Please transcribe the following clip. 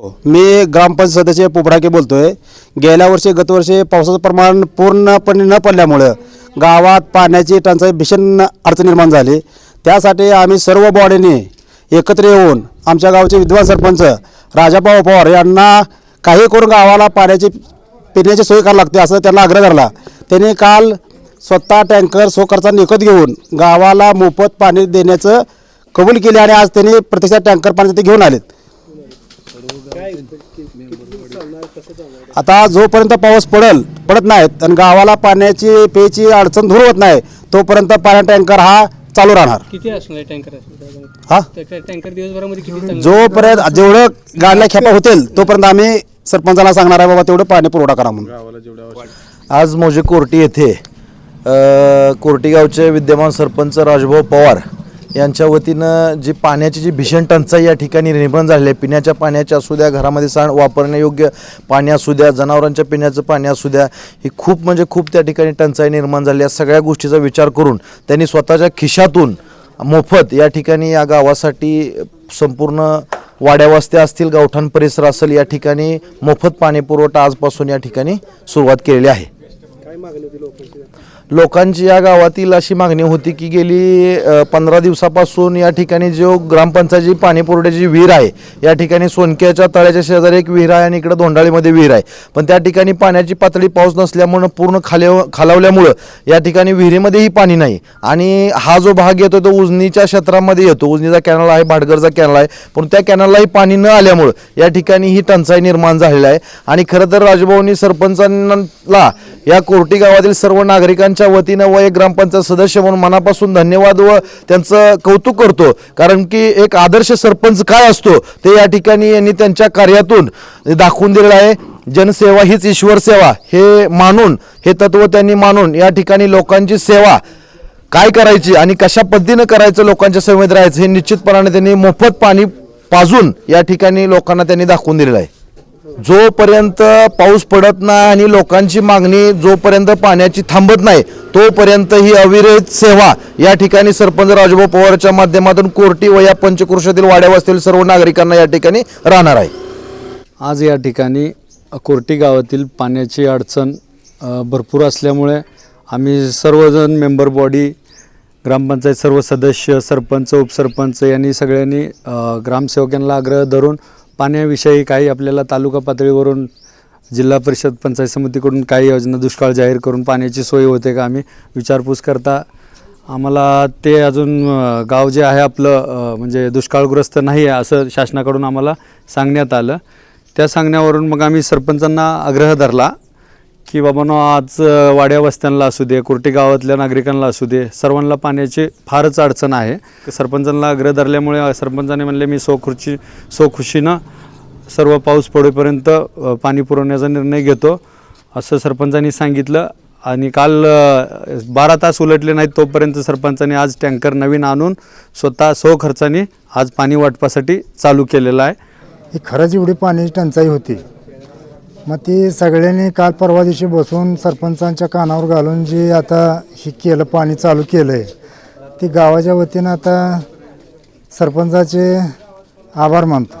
हो. मी ग्रामपंचायत सदस्य पोपडाके बोलतोय. गेल्या वर्षी गतवर्षी पावसाचं प्रमाण पूर्णपणे न पडल्यामुळं गावात पाण्याची टंचाई भीषण अडचण निर्माण झाली. त्यासाठी आम्ही सर्व बॉडीने एकत्र येऊन आमच्या गावचे विद्वान सरपंच राजाभाऊ पवार यांना काही करून गावाला पाण्याची पिण्याची सोय करायला लागते असं त्यांना आग्रह धरला. त्यांनी काल स्वतः टँकर स्वखर्चा निकत घेऊन गावाला मोफत पाणी देण्याचं कबूल केले आणि आज त्यांनी प्रत्यक्षात टँकर पाणी ते घेऊन आलेत. आता जोपर्यंत पाऊस पडल पडत नाहीत आणि गावाला पाण्याची पेची अडचण दूर होत नाही तोपर्यंत पाणी टँकर हा चालू राहणार. किती असणार टँकर हा? टँकर दिवसभरामध्ये किती चालणार? जोपर्यंत जेवढं गाडल्या खेपा होतील तोपर्यंत आम्ही सरपंचाला सांगणार आहे बाबा तेवढं पाणी पुरवठा करा म्हणून. आज मौजे कोर्टी येथे कोर्टी गावचे विद्यमान सरपंच राजभाऊ पवार यांच्या वतीनं जी पाण्याची जी भीषण टंचाई या ठिकाणी निर्माण झालेली आहे पिण्याच्या पाण्याची असू द्या घरामध्ये सांड वापरण्यायोग्य पाणी असू द्या जनावरांच्या पिण्याचं पाणी असू द्या ही खूप म्हणजे खूप त्या ठिकाणी टंचाई निर्माण झाली या सगळ्या गोष्टीचा विचार करून त्यांनी स्वतःच्या खिशातून मोफत या ठिकाणी या गावासाठी संपूर्ण वाड्यावस्त्या असतील गावठाण परिसर असेल या ठिकाणी मोफत पाणी पुरवठा आजपासून या ठिकाणी सुरुवात केलेली आहे. लोकांची या गावातील अशी मागणी होती की गेली पंधरा दिवसापासून या ठिकाणी जो ग्रामपंचायतची पाणी पुरवठ्याची विहीर आहे या ठिकाणी सोनक्याच्या तळ्याच्या शेजारी एक विहीर आहे आणि इकडे धोंडाळीमध्ये विहीर आहे. पण त्या ठिकाणी पाण्याची पातळी पाऊस नसल्यामुळं पूर्ण खाल्या खालावल्यामुळं या ठिकाणी विहिरीमध्येही पाणी नाही. आणि हा जो भाग येतो तो उजनीच्या क्षेत्रामध्ये येतो. उजनीचा कॅनल आहे भाटगरचा कॅनल आहे. पण त्या कॅनललाही पाणी न आल्यामुळं या ठिकाणी ही टंचाई निर्माण झालेली आहे. आणि खरं तर राजभवनी सरपंचांना या कोर्टी गावातील सर्व नागरिकांच्या वतीनं व एक ग्रामपंचायत सदस्य म्हणून मनापासून धन्यवाद व त्यांचं कौतुक करतो. कारण की एक आदर्श सरपंच काय असतो ते या ठिकाणी यांनी त्यांच्या कार्यातून दाखवून दिलेलं आहे. जनसेवा हीच ईश्वर सेवा हे मानून हे तत्व त्यांनी मानून या ठिकाणी लोकांची सेवा काय करायची आणि कशा पद्धतीनं करायचं लोकांच्या सेवेत राहायचं हे निश्चितपणाने त्यांनी मोफत पाणी पाजून या ठिकाणी लोकांना त्यांनी दाखवून दिलेलं आहे. जोपर्यंत पाऊस पडत नाही आणि लोकांची मागणी जोपर्यंत पाण्याची थांबत नाही तोपर्यंत ही अविरहित सेवा. या ठिकाणी सरपंच राजभाऊ पवारच्या माध्यमातून कोर्टी व या पंचकृषातील वाड्यावस्तील सर्व नागरिकांना या ठिकाणी राहणार आहे. आज या ठिकाणी कोर्टी गावातील पाण्याची अडचण भरपूर असल्यामुळे आम्ही सर्वजण मेंबर बॉडी ग्रामपंचायत सर्व सदस्य सरपंच उपसरपंच यांनी सगळ्यांनी ग्रामसेवकांना आग्रह धरून पाण्याविषयी काही आपल्याला तालुका पातळीवरून जिल्हा परिषद पंचायत समितीकडून काही योजना दुष्काळ जाहीर करून पाण्याची सोय होते का आम्ही विचारपूस करता. आम्हाला ते अजून गाव जे आहे आपलं म्हणजे दुष्काळग्रस्त नाही आहे असं शासनाकडून आम्हाला सांगण्यात आलं. त्या सांगण्यावरून मग आम्ही सरपंचांना आग्रह धरला. की बाबांनो आज वाड्या वस्त्यांना असू दे कुर्टी गावातल्या नागरिकांना असू दे सर्वांना पाण्याची फारच अडचण आहे. सरपंचांना आग्रह धरल्यामुळे सरपंचाने म्हणले मी सोखुशी सोखुशीनं सर्व पाऊस पडेपर्यंत पाणी पुरवण्याचा निर्णय घेतो. असं सरपंचांनी सांगितलं. आणि काल बारा तास उलटले नाहीत तोपर्यंत सरपंचाने आज टँकर नवीन आणून स्वतः सो खर्चाने आज पाणी वाटपासाठी चालू केलेलं आहे. ही खरंच एवढी पाण्याची टंचाई होती. मग ती सगळ्यांनी काल परवा दिवशी बसून सरपंचांच्या कानावर घालून जी आता हे केलं पाणी चालू केलं आहे ती गावाच्या वतीनं आता सरपंचाचे आभार मानतो.